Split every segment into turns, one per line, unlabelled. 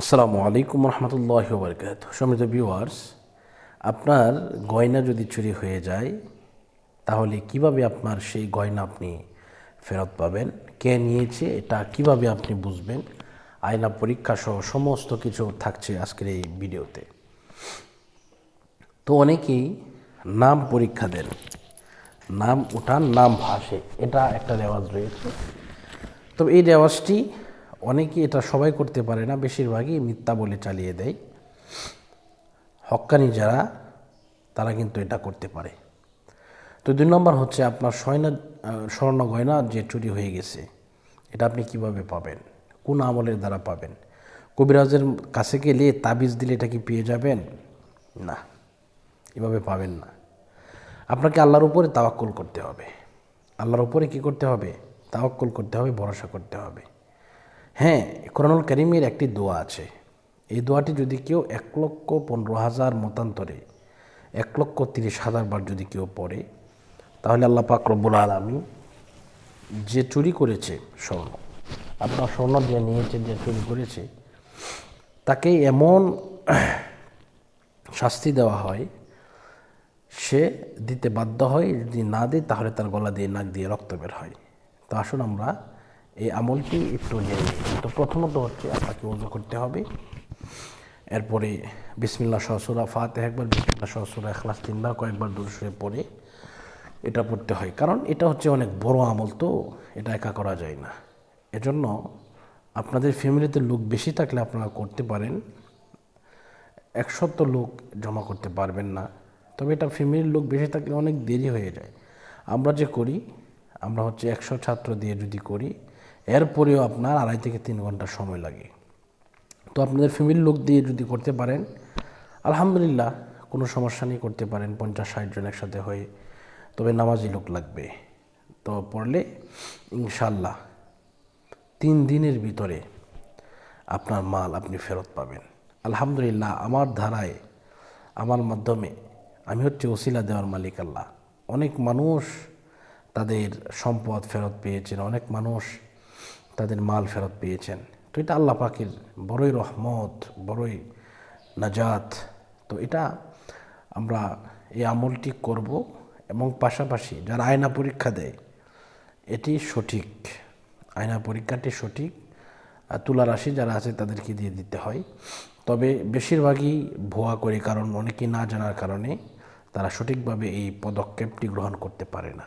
আসসালামু আলাইকুম রহমতুল্লাহ বরকাত সমৃদ্ধ ভিউয়ার্স আপনার গয়না যদি চুরি হয়ে যায়, তাহলে কীভাবে আপনার সেই গয়না আপনি ফেরত পাবেন, কে নিয়েছে, এটা কীভাবে আপনি বুঝবেন আয়না পরীক্ষা সহ সমস্ত কিছু থাকছে আজকের এই ভিডিওতে। তো অনেকেই নাম পরীক্ষা দেন, নাম উঠান, নাম ভাসে, এটা একটা রেওয়াজ রয়েছে। তবে এই রেওয়াজটি অনেকেই এটা সবাই করতে পারে না, বেশিরভাগই মিথ্যা বলে চালিয়ে দেয়। হক্কানি যারা, তারা কিন্তু এটা করতে পারে। তো দুই নম্বর হচ্ছে আপনার সয়না স্বর্ণ গয়না যে চুরি হয়ে গেছে, এটা আপনি কীভাবে পাবেন? কোন আমলের দ্বারা পাবেন? কবিরাজের কাছে গেলে তাবিজ দিলে এটা কি পেয়ে যাবেন? না, এভাবে পাবেন না। আপনাকে আল্লাহর উপরে তাওয়াক্কুল করতে হবে। আল্লাহর উপরে কি করতে হবে? তাওয়াক্কুল করতে হবে, ভরসা করতে হবে। হ্যাঁ কোরআনুল করিমের একটি দোয়া আছে। এই দোয়াটি যদি কেউ এক লক্ষ পনেরো হাজার মতান্তরে, এক লক্ষ তিরিশ হাজার বার যদি কেউ পড়ে, তাহলে আল্লাহ পাক রব্বুল আলমী যে চুরি করেছে স্বর্ণ, আপনার স্বর্ণ দিয়ে নিয়েছে, যে চুরি করেছে তাকে এমন শাস্তি দেওয়া হয়, সে দিতে বাধ্য হয়, যদি না দেয়, তাহলে তার গলা দিয়ে নাক দিয়ে রক্ত বের হয়। তো আসুন আমরা এই আমলটি একটু জেনে তো প্রথমত হচ্ছে আপনাকে উজু করতে হবে। এরপরে বিসমিল্লা সহসুরা ফাতে একবার বিসমিল্লা সহসুরা এখলাস তিনবার, কয়েকবার দূর পড়ে এটা পড়তে হয়। কারণ এটা হচ্ছে অনেক বড় আমল, তো এটা একা করা যায় না। এজন্য আপনাদের ফ্যামিলিতে লোক বেশি থাকলে আপনারা করতে পারেন। একশত লোক জমা করতে পারবেন না। তবে এটা ফ্যামিলির লোক বেশি থাকলে অনেক দেরি হয়ে যায়। আমরা যে করি, আমরা হচ্ছে একশো ছাত্র দিয়ে যদি করি এরপরেও আপনার আড়াই থেকে তিন ঘণ্টা সময় লাগে। তো আপনাদের ফ্যামিলির লোক দিয়ে যদি করতে পারেন, আলহামদুলিল্লাহ কোনো সমস্যা নেই, করতে পারেন। পঞ্চাশ, ষাট জন একসাথে হয়ে তবে নামাজি লোক লাগবে। তো পড়লে ইনশাল্লাহ তিন দিনের ভিতরে আপনার মাল আপনি ফেরত পাবেন। আলহামদুলিল্লাহ আমার ধারায়, আমার মাধ্যমে আমি হচ্ছে ওসিলা দেওয়ার মালিক আল্লাহ। অনেক মানুষ তাদের সম্পদ ফেরত পেয়েছেন, অনেক মানুষ তাদের মাল ফেরত পেয়েছেন। তো এটা আল্লাহ পাকের বড়ই রহমত, বড়ই নাজাত। তো এটা আমরা এই আমলটি করব এবং পাশাপাশি যারা আয়না পরীক্ষা দেয়, এটি সঠিক। আয়না পরীক্ষাটি সঠিক। আর তুলা রাশি যারা আছে, তাদেরকে দিয়ে দিতে হয়। তবে বেশিরভাগই ভুয়া করে, কারণ অনেকেই না জানার কারণে তারা সঠিকভাবে এই পদক্ষেপটি গ্রহণ করতে পারে না।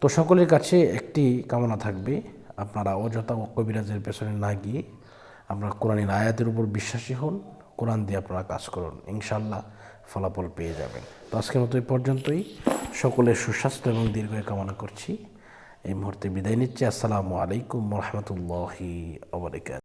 তো সকলের কাছে একটি কামনা থাকবে। আপনারা অযথা ও কবিরাজের পেছনে না গিয়ে আপনারা কোরআনের আয়াতের উপর বিশ্বাসী হন, কোরআন দিয়ে আপনারা কাজ করুন ইনশাল্লাহ ফলাফল পেয়ে যাবেন। তো আজকের মতো এই পর্যন্তই। সকলের সুস্বাস্থ্য এবং দীর্ঘ কামনা করছি। এই মুহূর্তে বিদায় নিচ্ছি। আসসালামু আলাইকুম রহমতুল্লাহি আবরিকাত